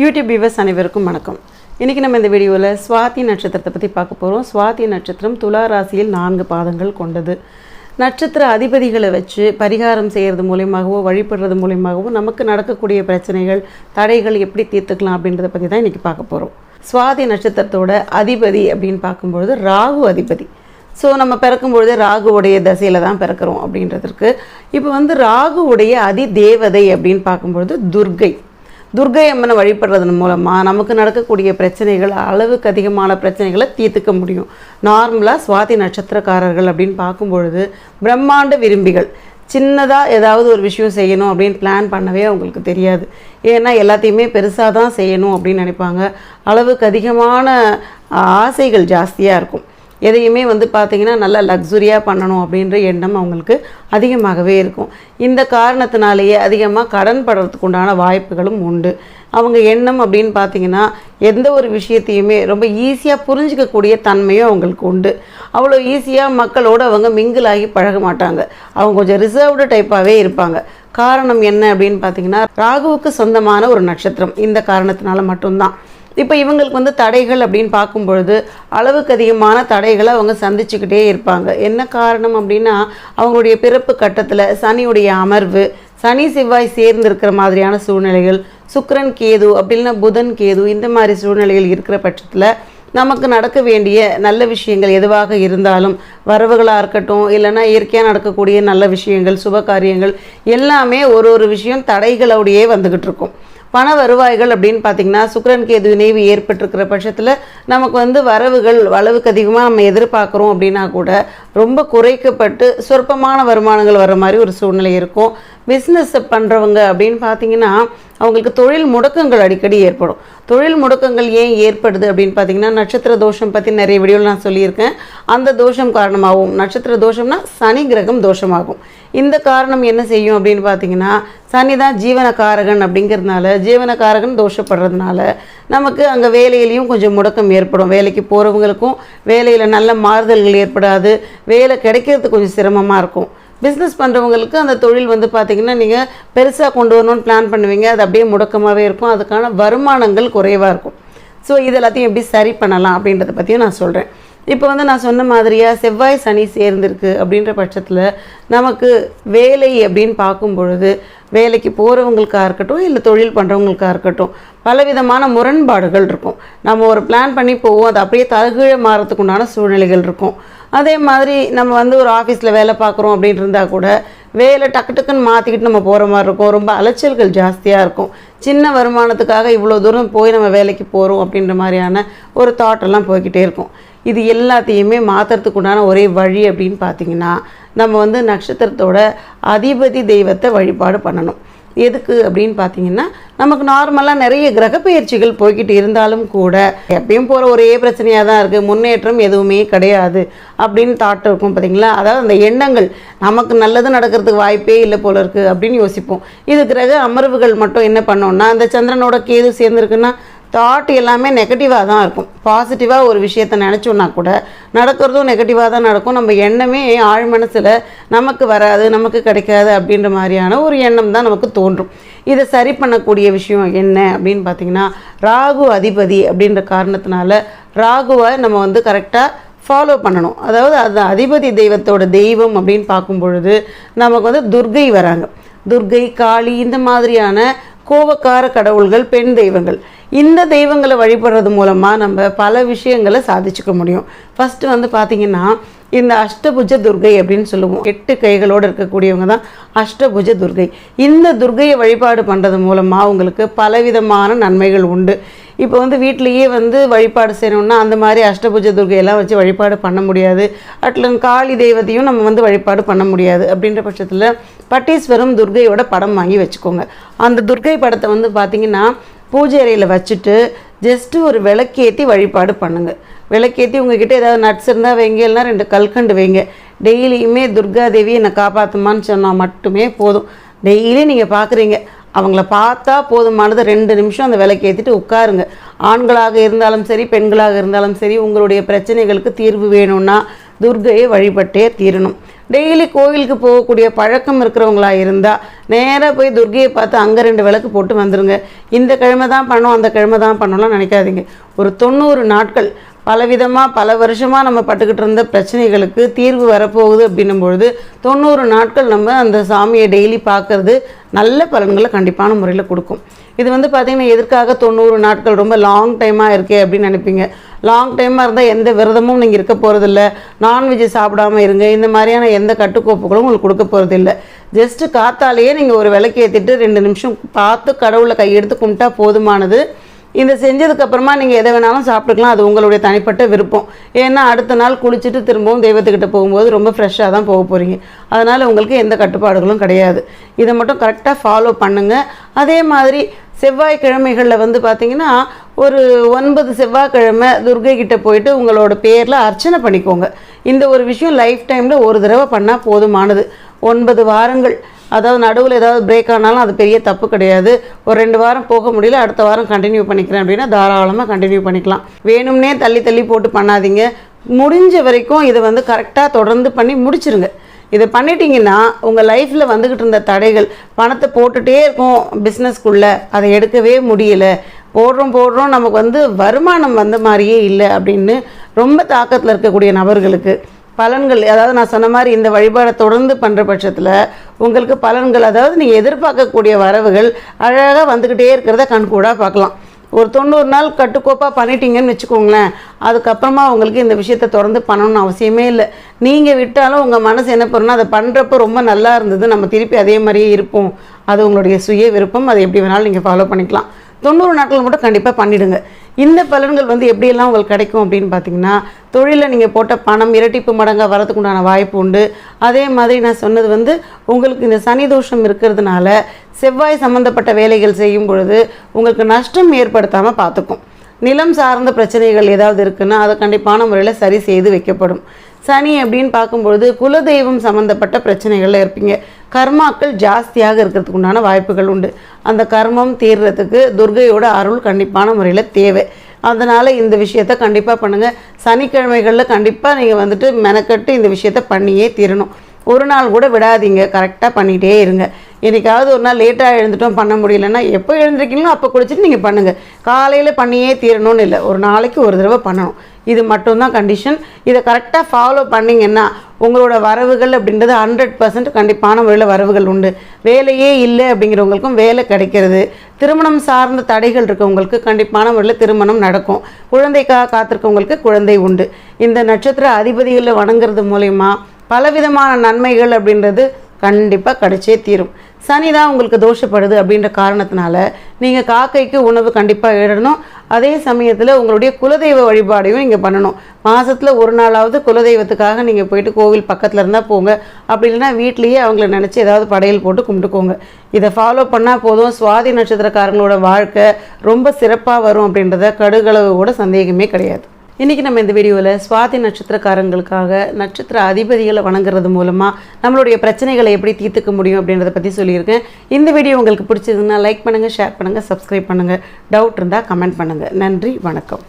YouTube viewers அனைவருக்கும் வணக்கம். இன்றைக்கி நம்ம இந்த வீடியோவில் சுவாதி நட்சத்திரத்தை பற்றி பார்க்க போகிறோம் சுவாதி நட்சத்திரம் துலா ராசியில் நான்கு பாதங்கள் கொண்டது. நட்சத்திர அதிபதிகளை வச்சு பரிகாரம் செய்கிறது மூலியமாகவோ வழிபடுறது மூலியமாகவோ நமக்கு நடக்கக்கூடிய பிரச்சனைகள் தடைகள் எப்படி தீர்த்துக்கலாம் அப்படின்றத பற்றி தான் இன்றைக்கி பார்க்க போகிறோம் சுவாதி நட்சத்திரத்தோட அதிபதி அப்படின்னு பார்க்கும்பொழுது ராகு அதிபதி. ஸோ நம்ம பிறக்கும்பொழுது ராகுவுடைய தசையில் தான் பிறக்கிறோம் அப்படின்றதுக்கு. இப்போ வந்து ராகுவுடைய அதி தேவதை அப்படின்னு பார்க்கும்பொழுது துர்கை. துர்கை அம்மனை வழிபடுறதன் மூலமாக நமக்கு நடக்கக்கூடிய பிரச்சனைகள் அளவுக்கு அதிகமான பிரச்சனைகளை தீர்த்துக்க முடியும். நார்மலாக சுவாதி நட்சத்திரக்காரர்கள் அப்படின்னு பார்க்கும்பொழுது பிரம்மாண்ட விரும்பிகள். சின்னதாக ஏதாவது ஒரு விஷயம் செய்யணும் அப்படின்னு பிளான் பண்ணவே அவங்களுக்கு தெரியாது. ஏன்னா எல்லாத்தையுமே பெருசாக தான் செய்யணும் அப்படின்னு நினைப்பாங்க. அளவுக்கு அதிகமான ஆசைகள் ஜாஸ்தியாக இருக்கும். எதையுமே வந்து பார்த்திங்கன்னா நல்லா லக்ஸுரியாக பண்ணணும் அப்படின்ற எண்ணம் அவங்களுக்கு அதிகமாகவே இருக்கும். இந்த காரணத்தினாலேயே அதிகமாக கடன் படுறதுக்கு உண்டான வாய்ப்புகளும் உண்டு. அவங்க எண்ணம் அப்படின்னு பார்த்தீங்கன்னா எந்த ஒரு விஷயத்தையுமே ரொம்ப ஈஸியாக புரிஞ்சிக்கக்கூடிய தன்மையும் அவங்களுக்கு உண்டு. அவ்வளோ ஈஸியாக மக்களோடு அவங்க மிங்கிள் ஆகி பழக மாட்டாங்க. அவங்க கொஞ்சம் ரிசர்வ்டு டைப்பாகவே இருப்பாங்க. காரணம் என்ன அப்படின்னு பார்த்தீங்கன்னா ராகுவுக்கு சொந்தமான ஒரு நட்சத்திரம். இந்த காரணத்தினால மட்டும்தான். இப்போ இவங்களுக்கு வந்து தடைகள் அப்படின்னு பார்க்கும் பொழுது அளவுக்கு அதிகமான தடைகளை அவங்க சந்திச்சுக்கிட்டே இருப்பாங்க. என்ன காரணம் அப்படின்னா அவங்களுடைய பிறப்பு கட்டத்தில் சனியுடைய அமர்வு சனி செவ்வாய் சேர்ந்திருக்கிற மாதிரியான சூழ்நிலைகள் சுக்கரன் கேது அப்படின்னா புதன் கேது இந்த மாதிரி சூழ்நிலைகள் இருக்கிற பட்சத்தில் நமக்கு நடக்க வேண்டிய நல்ல விஷயங்கள் எதுவாக இருந்தாலும் வரவுகளாக இருக்கட்டும் இல்லைன்னா இயற்கையாக நடக்கக்கூடிய நல்ல விஷயங்கள் சுப காரியங்கள் எல்லாமே ஒரு ஒரு விஷயம் தடைகளோடையே வந்துக்கிட்டு இருக்கும். பண வருவாய்கள் அப்படின்னு பார்த்தீங்கன்னா சுக்கரன் கேது இணைவு ஏற்பட்டிருக்கிற பட்சத்தில் நமக்கு வந்து வரவுகள் அளவுக்கு அதிகமாக நம்ம எதிர்பார்க்குறோம் அப்படின்னா கூட ரொம்ப குறைக்கப்பட்டு சொற்பமான வருமானங்கள் வர மாதிரி ஒரு சூழ்நிலை இருக்கும். பிஸ்னஸ் பண்ணுறவங்க அப்படின்னு பார்த்தீங்கன்னா அவங்களுக்கு தொழில் முடக்கங்கள் அடிக்கடி ஏற்படும். தொழில் முடக்கங்கள் ஏன் ஏற்படுது அப்படின்னு பார்த்தீங்கன்னா நட்சத்திர தோஷம் பற்றி நிறைய வீடியோவில் நான் சொல்லியிருக்கேன். அந்த தோஷம் காரணமாகவும் நட்சத்திர தோஷம்னா சனி கிரகம் தோஷமாகும். இந்த காரணம் என்ன செய்யும் அப்படின்னு பார்த்தீங்கன்னா சனி தான் ஜீவனகாரகன் அப்படிங்கிறதுனால ஜீவனக்காரகன் தோஷப்படுறதுனால நமக்கு அங்கே வேலையிலையும் கொஞ்சம் முடக்கம் ஏற்படும். வேலைக்கு போகிறவங்களுக்கும் வேலையில் நல்ல மாறுதல்கள் ஏற்படாது. வேலை கிடைக்கிறது கொஞ்சம் சிரமமாக இருக்கும். பிஸ்னஸ் பண்ணுறவங்களுக்கு அந்த தொழில் வந்து பார்த்திங்கன்னா நீங்கள் பெருசாக கொண்டு வரணும்னு பிளான் பண்ணுவீங்க. அது அப்படியே முடக்கமாகவே இருக்கும். அதுக்கான வருமானங்கள் குறைவாக இருக்கும். ஸோ இது எல்லாத்தையும் எப்படி சரி பண்ணலாம் அப்படின்றத பற்றியும் நான் சொல்கிறேன் இப்போ வந்து நான் சொன்ன மாதிரியாக செவ்வாய் சனி சேர்ந்திருக்கு அப்படின்ற பட்சத்தில் நமக்கு வேலை அப்படின்னு பார்க்கும் பொழுது வேலைக்கு போகிறவங்களுக்காக இருக்கட்டும் இல்லை தொழில் பண்ணுறவங்களுக்காக இருக்கட்டும் பலவிதமான முரண்பாடுகள் இருக்கும். நம்ம ஒரு பிளான் பண்ணி போவோம் அது அப்படியே தகுழ மாறத்துக்குண்டான சூழ்நிலைகள் இருக்கும். அதே மாதிரி நம்ம வந்து ஒரு ஆஃபீஸில் வேலை பார்க்குறோம் அப்படின்னு இருந்தால் கூட வேலை டக்கு டக்குன்னு மாற்றிக்கிட்டு நம்ம போகிற மாதிரி இருக்கும். ரொம்ப அலைச்சல்கள் ஜாஸ்தியாக இருக்கும். சின்ன வருமானத்துக்காக இவ்வளோ தூரம் போய் நம்ம வேலைக்கு போகிறோம் அப்படின்ற மாதிரியான ஒரு தாட்டெல்லாம் போய்கிட்டே இருக்கும். இது எல்லாத்தையுமே மாற்றுறதுக்கு உண்டான ஒரே வழி அப்படின்னு பார்த்தீங்கன்னா நம்ம வந்து நட்சத்திரத்தோட அதிபதி தெய்வத்தை வழிபாடு பண்ணணும். எதுக்கு அப்படின்னு பார்த்தீங்கன்னா நமக்கு நார்மலாக நிறைய கிரக பயிற்சிகள் போய்கிட்டு இருந்தாலும் கூட எப்பயும் போகிற ஒரே பிரச்சனையாக தான் இருக்குது முன்னேற்றம் எதுவுமே கிடையாது அப்படின்னு தாட் இருக்கும் பார்த்தீங்களா அதாவது அந்த எண்ணங்கள் நமக்கு நல்லது நடக்கிறதுக்கு வாய்ப்பே இல்லை போல இருக்குது அப்படின்னு யோசிப்போம். இது கிரக அமர்வுகள் மட்டும் என்ன பண்ணோம்னா அந்த சந்திரனோட கேது சேர்ந்துருக்குன்னா தாட் எல்லாமே நெகட்டிவாக தான் இருக்கும். பாசிட்டிவாக ஒரு விஷயத்தை நினச்சோன்னா கூட நடக்கிறதும் நெகட்டிவாக தான் நடக்கும். நம்ம எண்ணமே ஆழ் மனசில் நமக்கு வராது நமக்கு கிடைக்காது அப்படின்ற மாதிரியான ஒரு எண்ணம் தான் நமக்கு தோன்றும். இதை சரி பண்ணக்கூடிய விஷயம் என்ன அப்படின்னு பார்த்தீங்கன்னா ராகு அதிபதி அப்படின்ற காரணத்தினால ராகுவை நம்ம வந்து கரெக்டாக ஃபாலோ பண்ணணும். அதாவது அது அதிபதி தெய்வத்தோட தெய்வம் அப்படின்னு பார்க்கும் பொழுது நமக்கு வந்து துர்கை வராங்க. துர்கை காளி இந்த மாதிரியான கோபக்கார கடவுள்கள் பெண் தெய்வங்கள். இந்த தெய்வங்களை வழிபடுறது மூலமாக நம்ம பல விஷயங்களை சாதிச்சுக்க முடியும். ஃபஸ்ட்டு வந்து பார்த்திங்கன்னா இந்த அஷ்டபுஜ துர்கை அப்படின்னு சொல்லுவோம். எட்டு கைகளோடு இருக்கக்கூடியவங்க தான் அஷ்டபுஜ துர்கை. இந்த துர்கையை வழிபாடு பண்ணுறது மூலமாக உங்களுக்கு பலவிதமான நன்மைகள் உண்டு. இப்போ வந்து வீட்லேயே வந்து வழிபாடு செய்யணும்னா அந்த மாதிரி அஷ்டபுஜ துர்கையெல்லாம் வச்சு வழிபாடு பண்ண முடியாது. அட்லன் காளி தெய்வத்தையும் நம்ம வந்து வழிபாடு பண்ண முடியாது. அப்படின்ற பட்சத்தில் பட்டீஸ்வரம் துர்கையோட படம் வாங்கி வச்சுக்கோங்க. அந்த துர்கை படத்தை வந்து பார்த்திங்கன்னா பூஜை அறையில் வச்சுட்டு ஜஸ்ட்டு ஒரு விளக்கேற்றி வழிபாடு பண்ணுங்கள் விளக்கேற்றி உங்ககிட்ட ஏதாவது நட்ஸ் இருந்தால் வைங்க இல்லைனா ரெண்டு கல்கண்டு வைங்க. டெய்லியுமே துர்கா தேவி என்னை காப்பாற்றுமான்னு சொன்னால் மட்டுமே போதும். டெய்லி நீங்கள் பார்க்குறீங்க அவங்கள பார்த்தா போதுமானது ரெண்டு நிமிஷம் அந்த விலைக்கு ஏற்றிட்டு உட்காருங்க. ஆண்களாக இருந்தாலும் சரி பெண்களாக இருந்தாலும் சரி உங்களுடைய பிரச்சனைகளுக்கு தீர்வு வேணும்னா துர்கையை வழிபட்டே தீரணும். டெய்லி கோவிலுக்கு போகக்கூடிய பழக்கம் இருக்கிறவங்களா இருந்தால் நேராக போய் துர்கையை பார்த்து அங்கே ரெண்டு விளக்கு போட்டு வந்துடுங்க இந்த கிழமை தான் பண்ணோம் அந்த கிழமை தான் பண்ணோம்லாம் நினைக்காதீங்க. ஒரு தொண்ணூறு நாட்கள் பலவிதமாக பல வருஷமாக நம்ம பட்டுக்கிட்டு இருந்த பிரச்சனைகளுக்கு தீர்வு வரப்போகுது அப்படின்னும் பொழுது தொண்ணூறு நாட்கள் நம்ம அந்த சாமியை டெய்லி பார்க்கறது நல்ல பலன்களை கண்டிப்பான முறையில் கொடுக்கும். இது வந்து பார்த்திங்கன்னா எதற்காக தொண்ணூறு நாட்கள் ரொம்ப லாங் டைமாக இருக்கே அப்படின்னு நினைப்பீங்க. லாங் டைமாக இருந்தால் எந்த விரதமும் நீங்கள் இருக்க போகிறதில்ல நான்வெஜ் சாப்பிடாம இருங்க. இந்த மாதிரியான எந்த கட்டுக்கோப்புகளும் உங்களுக்கு கொடுக்க போகிறதில்ல ஜஸ்ட்டு காத்தாலேயே நீங்கள் ஒரு விளக்கு ஏற்றிட்டு ரெண்டு நிமிஷம் பார்த்து கடவுளை கையெடுத்து கும்பிட்டா போதுமானது. இந்த செஞ்சதுக்கு அப்புறமா நீங்கள் எதை வேணாலும் சாப்பிட்டுக்கலாம். அது உங்களுடைய தனிப்பட்ட விருப்பம். ஏன்னா அடுத்த நாள் குளிச்சுட்டு திரும்பவும் தெய்வத்துக்கிட்ட போகும்போது ரொம்ப ஃப்ரெஷ்ஷாக தான் போக போகிறீங்க அதனால் உங்களுக்கு எந்த கட்டுப்பாடுகளும் கிடையாது. இதை மட்டும் கரெக்டாக ஃபாலோ பண்ணுங்கள் அதே மாதிரி செவ்வாய்க்கிழமைகளில் வந்து பார்த்தீங்கன்னா ஒரு ஒன்பது செவ்வாய்க்கிழமை துர்கை கிட்ட போயிட்டு உங்களோட பேரில் அர்ச்சனை பண்ணிக்கோங்க. இந்த ஒரு விஷயம் லைஃப் டைமில் ஒரு தடவை பண்ணால் போதுமானது. ஒன்பது வாரங்கள். அதாவது நடுவில் ஏதாவது பிரேக் ஆனாலும் அது பெரிய தப்பு கிடையாது. ஒரு ரெண்டு வாரம் போக முடியல அடுத்த வாரம் கண்டினியூ பண்ணிக்கிறேன் அப்படின்னா தாராளமாக கண்டினியூ பண்ணிக்கலாம். வேணும்னே தள்ளி தள்ளி போட்டு பண்ணாதீங்க. முடிஞ்ச வரைக்கும் இதை வந்து கரெக்டாக தொடர்ந்து பண்ணி முடிச்சிருங்க. இதை பண்ணிட்டீங்கன்னா உங்கள் லைஃப்பில் வந்துக்கிட்டு இருந்த தடைகள் பணத்தை போட்டுகிட்டே இருக்கும் பிஸ்னஸ்க்குள்ளே அதை எடுக்கவே முடியலை. போடுறோம் போடுறோம் நமக்கு வந்து வருமானம் வந்த மாதிரியே இல்லை அப்படின்னு ரொம்ப தாக்கத்தில் இருக்கக்கூடிய நபர்களுக்கு பலன்கள் அதாவது நான் சொன்ன மாதிரி இந்த வழிபாடை தொடர்ந்து பண்ணுற பட்சத்தில் உங்களுக்கு பலன்கள் அதாவது நீங்கள் எதிர்பார்க்கக்கூடிய வரவுகள் அழகாக வந்துக்கிட்டே இருக்கிறத கண்கூடாக பார்க்கலாம். ஒரு தொண்ணூறு நாள் கட்டுக்கோப்பாக பண்ணிட்டீங்கன்னு வச்சுக்கோங்களேன் அதுக்கப்புறமா உங்களுக்கு இந்த விஷயத்த தொடர்ந்து பண்ணணும்னு அவசியமே இல்லை. நீங்கள் விட்டாலும் உங்கள் மனசு என்ன பண்ணுன்னா அதை பண்ணுறப்ப ரொம்ப நல்லா இருந்தது நம்ம திருப்பி அதே மாதிரியே இருப்போம். அது உங்களுடைய சுய விருப்பம் அதை எப்படி வேணாலும் நீங்கள் ஃபாலோ பண்ணிக்கலாம். தொண்ணூறு நாட்கள் மட்டும் கண்டிப்பாக பண்ணிவிடுங்க இந்த பலன்கள் வந்து எப்படியெல்லாம் உங்களுக்கு கிடைக்கும் அப்படின்னு பார்த்தீங்கன்னா தொழிலில் நீங்கள் போட்ட பணம் இரட்டிப்பு மடங்காக வரதுக்கு உண்டான வாய்ப்பு உண்டு. அதே மாதிரி நான் சொன்னது வந்து உங்களுக்கு இந்த சனி தோஷம் இருக்கிறதுனால செவ்வாய் சம்மந்தப்பட்ட வேலைகள் செய்யும் பொழுது உங்களுக்கு நஷ்டம் ஏற்படுத்தாமல் பார்த்துக்கும். நிலம் சார்ந்த பிரச்சனைகள் ஏதாவது இருக்குன்னா அதை கண்டிப்பான முறையில் சரி செய்து வைக்கப்படும். சனி அப்படின்னு பார்க்கும்பொழுது குலதெய்வம் சம்மந்தப்பட்ட பிரச்சனைகளில் இருப்பீங்க. கர்மாக்கள் ஜாஸ்தியாக இருக்கிறதுக்கு உண்டான வாய்ப்புகள் உண்டு. அந்த கர்மம் தீர்றதுக்கு துர்கையோட அருள் கண்டிப்பான முறையில் தேவை. அதனால் இந்த விஷயத்த கண்டிப்பாக பண்ணுங்கள் சனிக்கிழமைகளில் கண்டிப்பாக நீங்கள் வந்துட்டு மெனக்கட்டு இந்த விஷயத்த பண்ணியே தீரணும். ஒரு நாள் கூட விடாதீங்க. கரெக்டாக பண்ணிகிட்டே இருங்க. என்னைக்காவது ஒரு நாள் லேட்டாக எழுந்துட்டோம் பண்ண முடியலன்னா எப்போ எழுந்திருக்கீங்களோ அப்போ குளிச்சுட்டு நீங்கள் பண்ணுங்கள் காலையில் பண்ணியே தீரணும்னு இல்லை. ஒரு நாளைக்கு ஒரு தடவை பண்ணணும். இது மட்டும்தான் கண்டிஷன் இதை கரெக்டாக ஃபாலோ பண்ணிங்கன்னா உங்களோட வரவுகள் அப்படின்றது ஹண்ட்ரட் பர்சன்ட் கண்டிப்பான முறையில் வரவுகள் உண்டு. வேலையே இல்லை அப்படிங்கிறவங்களுக்கும் வேலை கிடைக்கிறது. திருமணம் சார்ந்த தடைகள் இருக்கவங்களுக்கு கண்டிப்பான முறையில் திருமணம் நடக்கும். குழந்தைக்காக காத்திருக்கவங்களுக்கு குழந்தை உண்டு. இந்த நட்சத்திர அதிபதிகளை வணங்குறது மூலயமா பலவிதமான நன்மைகள் அப்படின்றது கண்டிப்பாக கிடைச்சே தீரும். சனி தான் உங்களுக்கு தோஷப்படுது அப்படின்ற காரணத்தினால நீங்கள் காக்கைக்கு உணவு கண்டிப்பாக இடணும் அதே சமயத்தில் உங்களுடைய குலதெய்வ வழிபாடையும் நீங்கள் பண்ணணும். மாதத்தில் ஒரு நாளாவது குலதெய்வத்துக்காக நீங்கள் போயிட்டு கோவில் பக்கத்தில் இருந்தால் போங்க. அப்படி இல்லைன்னா வீட்லேயே அவங்கள நினச்சி ஏதாவது படையல் போட்டு கும்பிட்டுக்கோங்க. இதை ஃபாலோ பண்ணால் போதும். சுவாதி நட்சத்திரக்காரங்களோட வாழ்க்கை ரொம்ப சிறப்பாக வரும் அப்படின்றத கடுகளவு கூட சந்தேகமே கிடையாது. இன்றைக்கி நம்ம இந்த வீடியோவில் சுவாதி நட்சத்திரக்காரங்களுக்காக நட்சத்திர அதிபதிகளை வணங்குறது மூலமாக நம்மளுடைய பிரச்சனைகளை எப்படி தீர்த்துக்க முடியும் அப்படின்றத பற்றி சொல்லியிருக்கேன். இந்த வீடியோ உங்களுக்கு பிடிச்சதுன்னா லைக் பண்ணுங்கள் ஷேர் பண்ணுங்கள் சப்ஸ்கிரைப் பண்ணுங்கள் டவுட் இருந்தால் கமெண்ட் பண்ணுங்கள் நன்றி வணக்கம்.